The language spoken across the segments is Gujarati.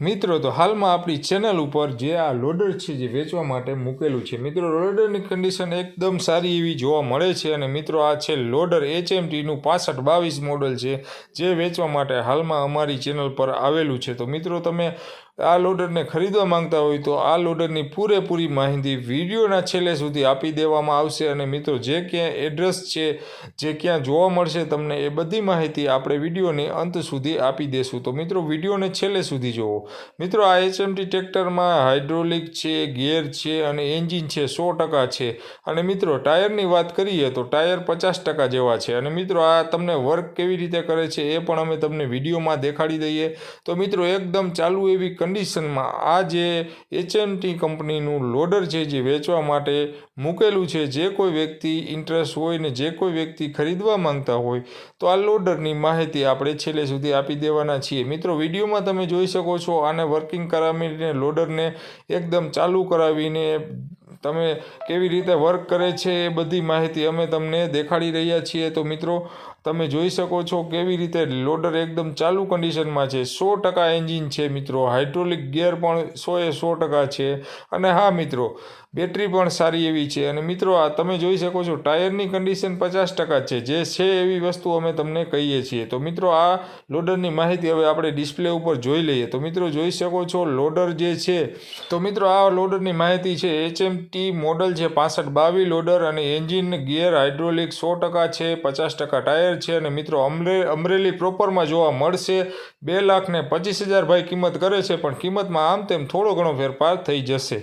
મિત્રો, તો હાલમાં આપણી ચેનલ ઉપર જે આ લોડર છે જે વેચવા માટે મૂકેલું છે, મિત્રો લોડરની કન્ડિશન એકદમ સારી એવી જોવા મળે છે અને મિત્રો, આ છે લોડર એચએમટીનું પાસઠ બાવીસ મોડલ છે, જે વેચવા માટે હાલમાં અમારી ચેનલ પર આવેલું છે. તો મિત્રો, તમે આ લોડરને ખરીદવા માંગતા હોય તો આ લોડરની પૂરેપૂરી માહિતી વિડીયોના છેલ્લે સુધી આપી દેવામાં આવશે અને મિત્રો, જે ક્યાં એડ્રેસ છે, જે ક્યાં જોવા મળશે, તમને એ બધી માહિતી આપણે વિડીયોની અંત સુધી આપી દેશું. તો મિત્રો, વિડીયોને છેલ્લે સુધી જોવો મિત્રો, આ એચએમટી ટ્રેક્ટરમાં હાઇડ્રોલિક છે, ગિયર છે અને એન્જિન છે, સો ટકા છે. અને મિત્રો, ટાયરની વાત કરીએ તો ટાયર પચાસ ટકા જેવા છે. અને મિત્રો, આ તમને વર્ક કેવી રીતે કરે છે એ પણ અમે તમને વિડીયોમાં દેખાડી દઈએ. તો મિત્રો, એકદમ ચાલુ એવી કન્ડિશનમાં આ જે એચએમટી કંપનીનું લોડર છે જે વેચવા માટે મૂકેલું છે, જે કોઈ વ્યક્તિ ઇન્ટરેસ્ટ હોય ને જે કોઈ વ્યક્તિ ખરીદવા માંગતા હોય, તો આ લોડરની માહિતી આપણે છેલ્લે સુધી આપી દેવાના છીએ. મિત્રો, વિડીયોમાં તમે જોઈ શકો છો આને વર્કિંગ કરાવીને લોડરને એકદમ ચાલુ કરાવીને તમે કેવી રીતે વર્ક કરે છે એ બધી માહિતી અમે તમને દેખાડી રહ્યા છીએ. તો મિત્રો, તમે જોઈ શકો છો કેવી રીતે લોડર એકદમ ચાલુ કન્ડિશનમાં છે. સો ટકા એન્જિન છે મિત્રો. હાઇડ્રોલિક ગિયર પણ સોએ સો ટકા છે. અને હા મિત્રો બેટરી પણ સારી એવી છે. અને મિત્રો, આ તમે જોઈ શકો છો ટાયરની કન્ડિશન પચાસ ટકા છે. જે છે એવી વસ્તુ અમે તમને કહીએ છીએ. તો મિત્રો, આ લોડરની માહિતી હવે આપણે ડિસ્પ્લે ઉપર જોઈ લઈએ. તો મિત્રો, જોઈ શકો છો લોડર જે છે, તો મિત્રો, આ લોડરની માહિતી છે એચએમટી મોડલ છે પાસઠ બાવી લોડર અને એન્જિન ગિયર હાઇડ્રોલિક સો ટકા છે, પચાસ ટકા ટાયર છે અને મિત્રો અમરે, અમરેલી પ્રોપરમાં જોવા મળશે. બે લાખ ને પચીસ હજાર ભાઈ કિંમત કરે છે, પણ કિંમતમાં આમ તેમ થોડો ઘણો ફેરફાર થઈ જશે.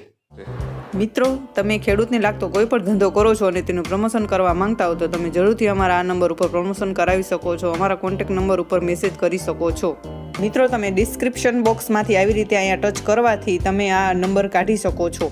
મિત્રો, તમે ખેડૂતને લાગતો કોઈ પણ ધંધો કરો છો અને તેનું પ્રમોશન કરવા માંગતા હો તો તમે જરૂરથી અમારા આ નંબર ઉપર પ્રમોશન કરાવી શકો છો, અમારા કોન્ટેક્ટ નંબર ઉપર મેસેજ કરી શકો છો. મિત્રો, તમે ડિસ્ક્રિપ્શન બોક્સમાંથી આવી રીતે અહીંયા ટચ કરવાથી તમે આ નંબર કાઢી શકો છો.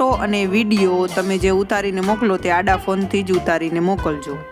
અને વીડિયો તમે જે ઉતારીને મોકલો તે આડા ફોનથી જ ઉતારીને મોકલજો.